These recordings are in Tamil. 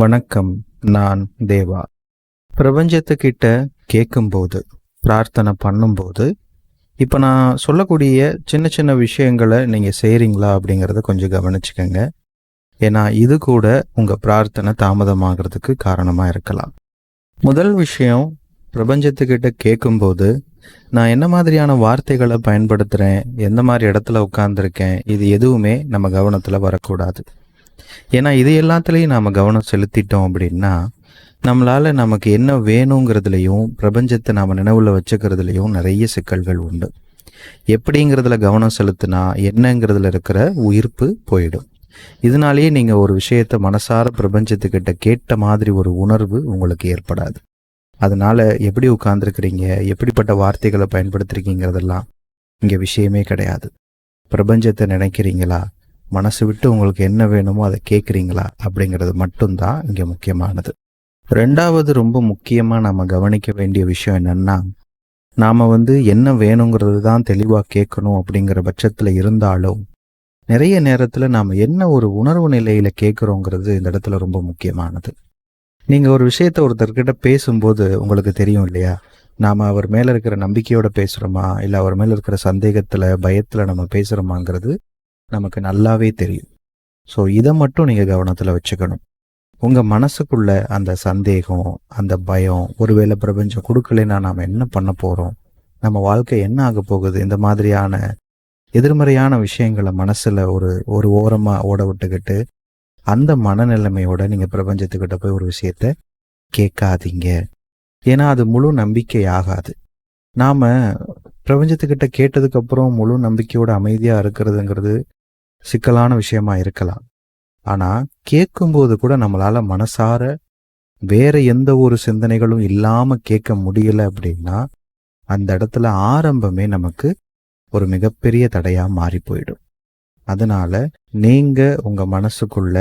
வணக்கம் நான் தேவா. பிரபஞ்சத்துக்கிட்ட கேட்கும்போது பிரார்த்தனை பண்ணும்போது இப்போ நான் சொல்லக்கூடிய சின்ன சின்ன விஷயங்களை நீங்கள் செய்கிறீங்களா அப்படிங்கிறத கொஞ்சம் கவனிச்சுக்கோங்க. ஏன்னா இது கூட உங்கள் பிரார்த்தனை தாமதமாகிறதுக்கு காரணமாக இருக்கலாம். முதல் விஷயம் பிரபஞ்சத்துக்கிட்ட கேட்கும்போது நான் என்ன மாதிரியான வார்த்தைகளை பயன்படுத்துகிறேன் எந்த மாதிரி இடத்துல உட்காந்துருக்கேன் இது எதுவுமே நம்ம கவனத்தில் வரக்கூடாது. ஏன்னா இது எல்லாத்துலேயும் நாம் கவனம் செலுத்திட்டோம் அப்படின்னா நம்மளால் நமக்கு என்ன வேணுங்கிறதுலையும் பிரபஞ்சத்தை நாம் நினைவில் வச்சுக்கிறதுலையும் நிறைய சிக்கல்கள் உண்டு. எப்படிங்கிறதுல கவனம் செலுத்தினா என்னங்கிறதுல இருக்கிற உயிர்ப்பு போயிடும். இதனாலேயே நீங்கள் ஒரு விஷயத்தை மனசார பிரபஞ்சத்துக்கிட்ட கேட்ட மாதிரி ஒரு உணர்வு உங்களுக்கு ஏற்படாது. அதனால எப்படி உட்கார்ந்துருக்கிறீங்க எப்படிப்பட்ட வார்த்தைகளை பயன்படுத்துறீங்கிறதெல்லாம் இங்கே விஷயமே கிடையாது. பிரபஞ்சத்தை நினைக்கிறீங்களா? மனசு விட்டு உங்களுக்கு என்ன வேணுமோ அதை கேட்குறீங்களா அப்படிங்கிறது மட்டும்தான் இங்கே முக்கியமானது. ரெண்டாவது ரொம்ப முக்கியமாக நம்ம கவனிக்க வேண்டிய விஷயம் என்னென்னா நாம் வந்து என்ன வேணுங்கிறது தான் தெளிவாக கேட்கணும் அப்படிங்கிற பட்சத்தில் இருந்தாலும் நிறைய நேரத்தில் நாம் என்ன ஒரு உணர்வு நிலையில் கேட்குறோங்கிறது இந்த இடத்துல ரொம்ப முக்கியமானது. நீங்கள் ஒரு விஷயத்த ஒருத்தர்கிட்ட பேசும்போது உங்களுக்கு தெரியும் இல்லையா? நாம் அவர் மேலே இருக்கிற நம்பிக்கையோட பேசுகிறோமா இல்லை அவர் மேலே இருக்கிற சந்தேகத்தில் பயத்தில் நம்ம பேசுகிறோமாங்கிறது நமக்கு நல்லாவே தெரியும். ஸோ இதை மட்டும் நீங்கள் கவனத்தில் வச்சுக்கணும். உங்கள் மனசுக்குள்ள அந்த சந்தேகம் அந்த பயம் ஒருவேளை பிரபஞ்சம் கொடுக்கலைன்னா நாம் என்ன பண்ண போகிறோம் நம்ம வாழ்க்கை என்ன ஆக போகுது? இந்த மாதிரியான எதிர்மறையான விஷயங்களை மனசில் ஒரு ஒரு ஓரமாக ஓட விட்டுக்கிட்டு அந்த மனநிலைமையோட நீங்கள் பிரபஞ்சத்துக்கிட்ட போய் ஒரு விஷயத்த கேட்காதீங்க. ஏன்னா அது முழு நம்பிக்கை ஆகாது. நாம் பிரபஞ்சத்துக்கிட்ட கேட்டதுக்கப்புறம் முழு நம்பிக்கையோட அமைதியாக இருக்கிறதுங்கிறது சிக்கலான விஷயமா இருக்கலாம். ஆனால் கேட்கும்போது கூட நம்மளால மனசார வேற எந்த ஒரு சிந்தனைகளும் இல்லாமல் கேட்க முடியல அப்படின்னா அந்த இடத்துல ஆரம்பமே நமக்கு ஒரு மிகப்பெரிய தடையாக மாறி போயிடும். அதனால நீங்க உங்க மனசுக்குள்ள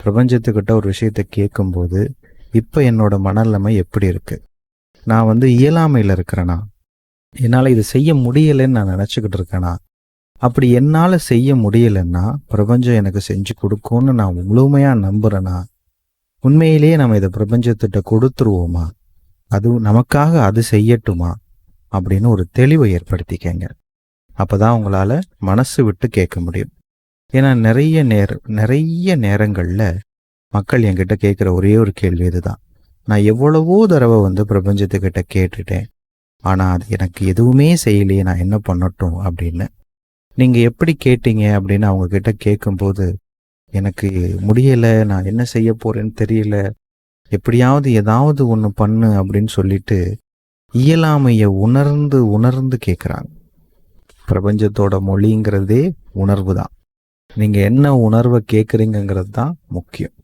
பிரபஞ்சத்துக்கிட்ட ஒரு விஷயத்தை கேட்கும்போது இப்போ என்னோட மனநிலைமை எப்படி இருக்கு? நான் வந்து இயலாமையில் இருக்கிறேனா? என்னால் இது செய்ய முடியலைன்னு நான் நினச்சிக்கிட்டு இருக்கேனா? அப்படி என்னால் செய்ய முடியலன்னா பிரபஞ்சம் எனக்கு செஞ்சு கொடுக்கும்னு நான் முழுமையாக நம்புகிறேன்னா உண்மையிலேயே நம்ம இதை பிரபஞ்சத்திட்ட கொடுத்துருவோமா? அது நமக்காக அது செய்யட்டுமா? அப்படின்னு ஒரு தெளிவை ஏற்படுத்திக்கங்க. அப்பதான் உங்களால் மனசு விட்டு கேட்க முடியும். ஏன்னா நிறைய நேர நிறைய நேரங்களில் மக்கள் என்கிட்ட கேட்குற ஒரே ஒரு கேள்வி இதுதான். நான் எவ்வளவோ தடவை வந்து பிரபஞ்சத்துக்கிட்ட கேட்டுட்டேன். ஆனால் அது எனக்கு எதுவுமே செய்யலையே நான் என்ன பண்ணட்டும் அப்படின்னு நீங்கள் எப்படி கேட்டீங்க அப்படின்னு அவங்க கிட்ட கேட்கும்போது எனக்கு முடியலை நான் என்ன செய்ய போறேன்னு தெரியல எப்படியாவது ஏதாவது ஒன்று பண்ணு அப்படின்னு சொல்லிட்டு இயலாமையை உணர்ந்து உணர்ந்து கேட்குறாங்க பிரபஞ்சத்தோட மொழிங்கிறதே உணர்வு தான். நீங்கள் என்ன உணர்வை கேட்குறீங்கிறது தான் முக்கியம்.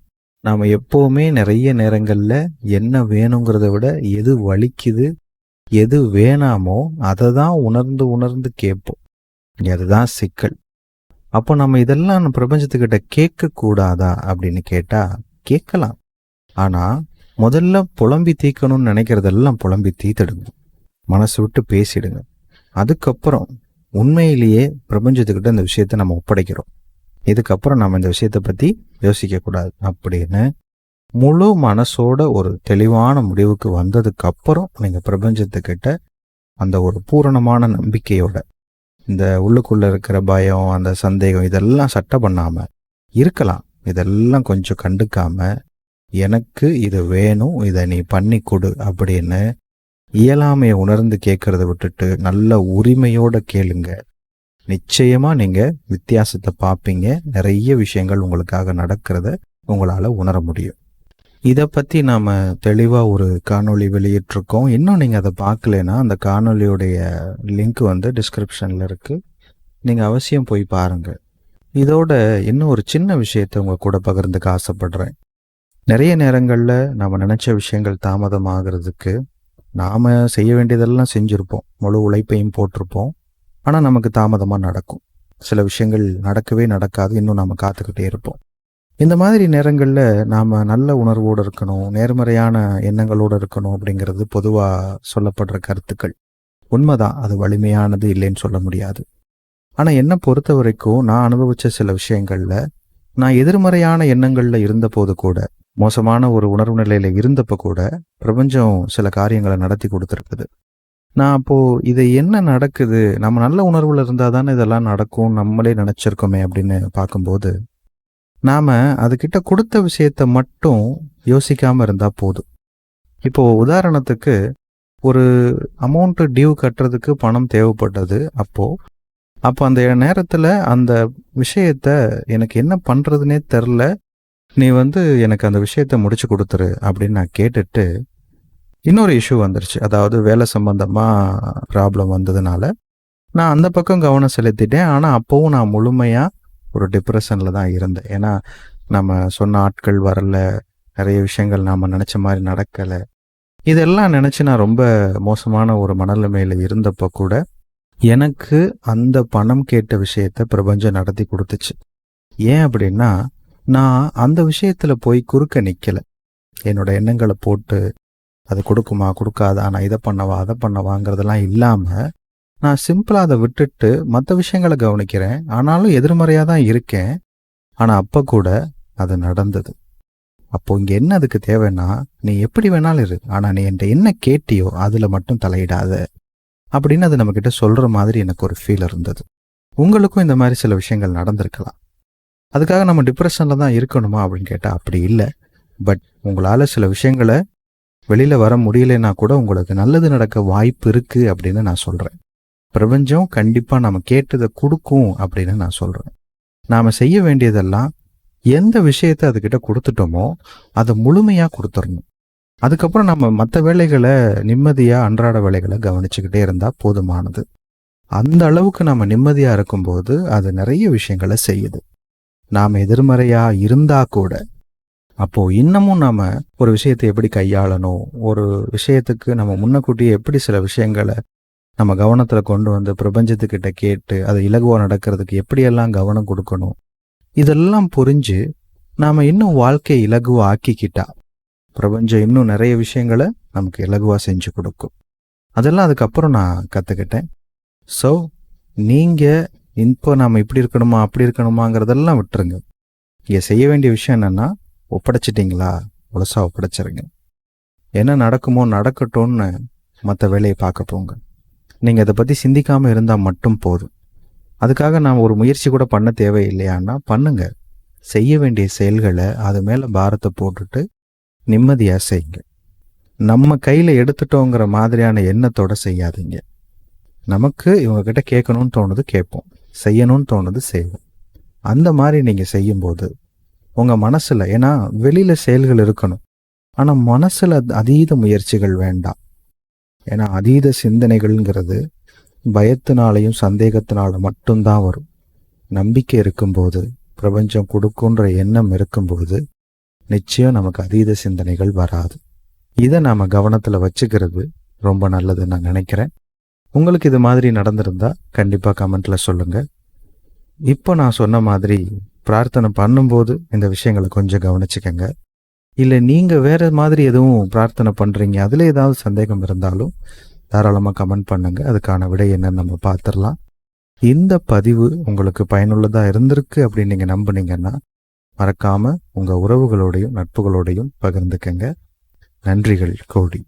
நாம் எப்போவுமே நிறைய நேரங்களில் என்ன வேணுங்கிறத விட எது வலிக்குது எது வேணாமோ அதை தான் உணர்ந்து உணர்ந்து கேட்போம். அதுதான் சிக்கல். அப்போ நம்ம இதெல்லாம் நம்ம பிரபஞ்சத்துக்கிட்ட கேட்கக்கூடாதா அப்படின்னு கேட்டால் கேட்கலாம். ஆனால் முதல்ல புலம்பி தீக்கணும்னு நினைக்கிறதெல்லாம் புலம்பி தீத்துடுங்க. மனசு விட்டு பேசிடுங்க. அதுக்கப்புறம் உண்மையிலேயே பிரபஞ்சத்துக்கிட்ட இந்த விஷயத்த நம்ம ஒப்படைக்கிறோம். இதுக்கப்புறம் நம்ம இந்த விஷயத்தை பற்றி யோசிக்கக்கூடாது. அப்படின்னு முழு மனசோட ஒரு தெளிவான முடிவுக்கு வந்ததுக்கு அப்புறம் நீங்கள் பிரபஞ்சத்துக்கிட்ட அந்த ஒரு பூரணமான நம்பிக்கையோட இந்த உள்ளுக்குள்ளே இருக்கிற பயம் அந்த சந்தேகம் இதெல்லாம் சட்டை பண்ணாமல் இருக்கலாம். இதெல்லாம் கொஞ்சம் கண்டுக்காமல் எனக்கு இது வேணும் இதை நீ பண்ணி கொடு அப்படின்னு இயலாமையை உணர்ந்து கேட்கறத விட்டுட்டு நல்ல உரிமையோட கேளுங்க. நிச்சயமா நீங்க வித்தியாசத்தை பார்ப்பீங்க. நிறைய விஷயங்கள் உங்களுக்காக நடக்கிறத உங்களால உணர முடியும். இதை பற்றி நாம் தெளிவாக ஒரு காணொளி வெளியிட்டிருக்கோம். இன்னும் நீங்கள் அதை பார்க்கலனா அந்த காணொளியுடைய லிங்க் வந்து டிஸ்கிரிப்ஷனில் இருக்குது நீங்கள் அவசியம் போய் பாருங்கள் இதோட இன்னும் ஒரு சின்ன விஷயத்தை உங்கள் கூட பகிர்ந்துக்க ஆசைப்படுறேன். நிறைய நேரங்களில் நம்ம நினச்ச விஷயங்கள் தாமதமாகிறதுக்கு நாம் செய்ய வேண்டியதெல்லாம் செஞ்சுருப்போம். முழு உழைப்பையும் போட்டிருப்போம். ஆனால் நமக்கு தாமதமாக நடக்கும். சில விஷயங்கள் நடக்கவே நடக்காது. இன்னும் நாம் காத்துக்கிட்டே இருப்போம். இந்த மாதிரி நேரங்களில் நாம் நல்ல உணர்வோடு இருக்கணும் நேர்மறையான எண்ணங்களோடு இருக்கணும் அப்படிங்கிறது பொதுவாக சொல்லப்படுற கருத்துக்கள். உண்மைதான் அது வலிமையானது இல்லைன்னு சொல்ல முடியாது. ஆனால் என்னை பொறுத்த வரைக்கும் நான் அனுபவித்த சில விஷயங்களில் நான் எதிர்மறையான எண்ணங்களில் இருந்தபோது கூட மோசமான ஒரு உணர்வு நிலையில் இருந்தப்போ கூட பிரபஞ்சம் சில காரியங்களை நடத்தி கொடுத்துருக்குது. நான் அப்போது இது என்ன நடக்குது? நம்ம நல்ல உணர்வில் இருந்தால் தானே இதெல்லாம் நடக்கும் நம்மளே நினச்சிருக்கோமே அப்படின்னு பார்க்கும்போது நாம் அதுக்கிட்ட கொடுத்த விஷயத்த மட்டும் யோசிக்காமல் இருந்தால் போதும். இப்போ உதாரணத்துக்கு ஒரு அமௌண்ட்டு டியூ கட்டுறதுக்கு பணம் தேவைப்பட்டது அப்போது அப்போ அந்த நேரத்தில் அந்த விஷயத்த எனக்கு என்ன பண்ணுறதுனே தெரில நீ வந்து எனக்கு அந்த விஷயத்த முடிச்சு கொடுத்துரு அப்படின்னு நான் கேட்டுட்டு இன்னொரு இஷ்யூ வந்துருச்சு. அதாவது வேலை சம்மந்தமாக ப்ராப்ளம் வந்ததுனால. நான் அந்த பக்கம் கவனம் செலுத்திட்டேன். ஆனால் அப்போவும் நான் முழுமையாக ஒரு டிப்ரெஷனில் தான் இருந்தேன். ஏன்னா நம்ம சொன்ன ஆட்கள் வரல நிறைய விஷயங்கள் நாம் நினச்ச மாதிரி நடக்கலை. இதெல்லாம் நினச்சி நான் ரொம்ப மோசமான ஒரு மனநிலைமையில் இருந்தப்போ கூட எனக்கு அந்த பணம் கேட்ட விஷயத்த பிரபஞ்சம் நடத்தி கொடுத்துச்சு. ஏன் அப்படின்னா நான் அந்த விஷயத்தில் போய் குறுக்க நிற்கலை என்னோட எண்ணங்களை போட்டு அது கொடுக்குமா? கொடுக்காதா? நான் இதை பண்ணவா? அதை பண்ணவாங்கிறதெல்லாம் இல்லாமல் நான் சிம்பிளாக அதை விட்டுட்டு மற்ற விஷயங்களை கவனிக்கிறேன். ஆனாலும் எதிர்மறையாக தான் இருக்கேன். ஆனால் அப்போ கூட அது நடந்தது. அப்போ இங்கே என்ன அதுக்கு தேவைன்னா நீ எப்படி வேணாலும் இரு. ஆனால் நீ என்கிட்ட என்ன கேட்டியோ அதில் மட்டும் தலையிடாத அப்படின்னு அது நம்மக்கிட்ட சொல்கிற மாதிரி எனக்கு ஒரு ஃபீல் இருந்தது. உங்களுக்கும் இந்த மாதிரி சில விஷயங்கள் நடந்திருக்கலாம். அதுக்காக நம்ம டிப்ரெஷனில் தான் இருக்கணுமா அப்படின்னு கேட்டால் அப்படி இல்லை. பட் உங்களால் சில விஷயங்களை வெளியில் வர முடியலைன்னா கூட உங்களுக்கு நல்லது நடக்க வாய்ப்பு இருக்குது அப்படின்னு நான் சொல்கிறேன் பிரபஞ்சம் கண்டிப்பாக நம்ம கேட்டதை கொடுக்கும் அப்படின்னு நான் சொல்கிறேன் நாம் செய்ய வேண்டியதெல்லாம் எந்த விஷயத்தை அதுக்கிட்ட கொடுத்துட்டோமோ அதை முழுமையாக கொடுத்துடணும் அதுக்கப்புறம் நம்ம மற்ற வேலைகளை நிம்மதியாக அன்றாட வேலைகளை கவனிச்சுக்கிட்டே இருந்தால் போதுமானது. அந்த அளவுக்கு நம்ம நிம்மதியாக இருக்கும்போது அது நிறைய விஷயங்களை செய்யுது. நாம் எதிர்மறையாக இருந்தால் கூட அப்போது இன்னமும் நாம் ஒரு விஷயத்தை எப்படி கையாளணும்? ஒரு விஷயத்துக்கு நம்ம முன்னக்கூட்டியே எப்படி சில விஷயங்களை நம்ம கவனத்தில் கொண்டு வந்து பிரபஞ்சத்துக்கிட்ட கேட்டு அதை இலகுவாக நடக்கிறதுக்கு எப்படியெல்லாம் கவனம் கொடுக்கணும் இதெல்லாம் புரிஞ்சு நாம் இன்னும் வாழ்க்கையை இலகுவாக ஆக்கிக்கிட்டா பிரபஞ்சம் இன்னும் நிறைய விஷயங்களை நமக்கு இலகுவாக செஞ்சு கொடுக்கும். அதெல்லாம் அதுக்கப்புறம் நான் கற்றுக்கிட்டேன் ஸோ நீங்கள் இப்போ நாம் இப்படி இருக்கணுமா அப்படி இருக்கணுமாங்கிறதெல்லாம் விட்டுருங்க. இங்கே செய்ய வேண்டிய விஷயம் என்னென்னா ஒப்படைச்சிட்டிங்களா? முழுசாக ஒப்படைச்சிருங்க. என்ன நடக்குமோ நடக்கட்டும்னு மற்ற வேலையை பார்க்க போங்க. நீங்கள் அதை பற்றி சிந்திக்காமல் இருந்தால் மட்டும் போதும். அதுக்காக நான் ஒரு முயற்சி கூட பண்ண தேவையில்லையான்னா பண்ணுங்க. செய்ய வேண்டிய செயல்களை அது மேலே பாரத்தை போட்டுட்டு நிம்மதியாக செய்யுங்க. நம்ம கையில் எடுத்துட்டோங்கிற மாதிரியான எண்ணத்தோட செய்யாதீங்க. நமக்கு இவங்கக்கிட்ட கேட்கணும்னு தோணுது கேட்போம். செய்யணும்னு தோணுது செய்வோம். அந்த மாதிரி நீங்கள் செய்யும்போது உங்கள் மனசில் ஏன்னா வெளியில் செயல்கள் இருக்கணும். ஆனால் மனசில் அதீத முயற்சிகள் வேண்டாம். ஏன்னா அதீத சிந்தனைகள்ங்கிறது பயத்தினாலையும் சந்தேகத்தினால மட்டும்தான் வரும். நம்பிக்கை இருக்கும்போது பிரபஞ்சம் கொடுக்குன்ற எண்ணம் இருக்கும்போது நிச்சயம் நமக்கு அதீத சிந்தனைகள் வராது. இதை நாம் கவனத்தில் வச்சுக்கிறது ரொம்ப நல்லதுன்னு நான் நினைக்கிறேன். உங்களுக்கு இது மாதிரி நடந்திருந்தா கண்டிப்பாக கமெண்ட்டில் சொல்லுங்க. இப்போ நான் சொன்ன மாதிரி பிரார்த்தனை பண்ணும்போது இந்த விஷயங்களை கொஞ்சம் கவனிச்சுக்கங்க. இல்லை நீங்கள் வேறு மாதிரி எதுவும் பிரார்த்தனை பண்ணுறீங்க அதில் ஏதாவது சந்தேகம் இருந்தாலும் தாராளமாக கமெண்ட் பண்ணுங்கள் அதுக்கான விடை என்னன்னு நம்ம பார்த்துடலாம். இந்த பதிவு உங்களுக்கு பயனுள்ளதாக இருந்திருக்கு அப்படின்னு நீங்கள் நம்புனீங்கன்னா மறக்காமல் உங்கள் உறவுகளோடையும் நட்புகளோடையும் பகிர்ந்துக்கங்க. நன்றிகள் கோடி.